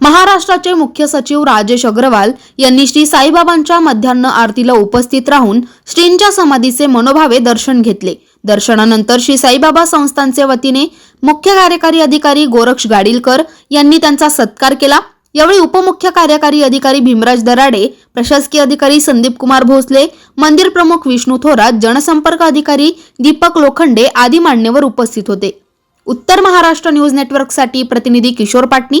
महाराष्ट्राचे मुख्य सचिव राजेश अग्रवाल यांनी श्री साईबाबांच्या मध्यान्ह आरतीला उपस्थित राहून श्रींच्या समाधीचे मनोभावे दर्शन घेतले. दर्शनानंतर श्री साईबाबा संस्थांचे वतीने मुख्य कार्यकारी अधिकारी गोरक्ष गाडीलकर यांनी त्यांचा सत्कार केला. यावेळी उपमुख्य कार्यकारी अधिकारी भीमराज दराडे प्रशासकीय अधिकारी संदीप कुमार भोसले मंदिर प्रमुख विष्णू थोरात जनसंपर्क अधिकारी दीपक लोखंडे आदी मान्यवर उपस्थित होते. उत्तर महाराष्ट्र न्यूज नेटवर्कसाठी प्रतिनिधी किशोर पाटणी.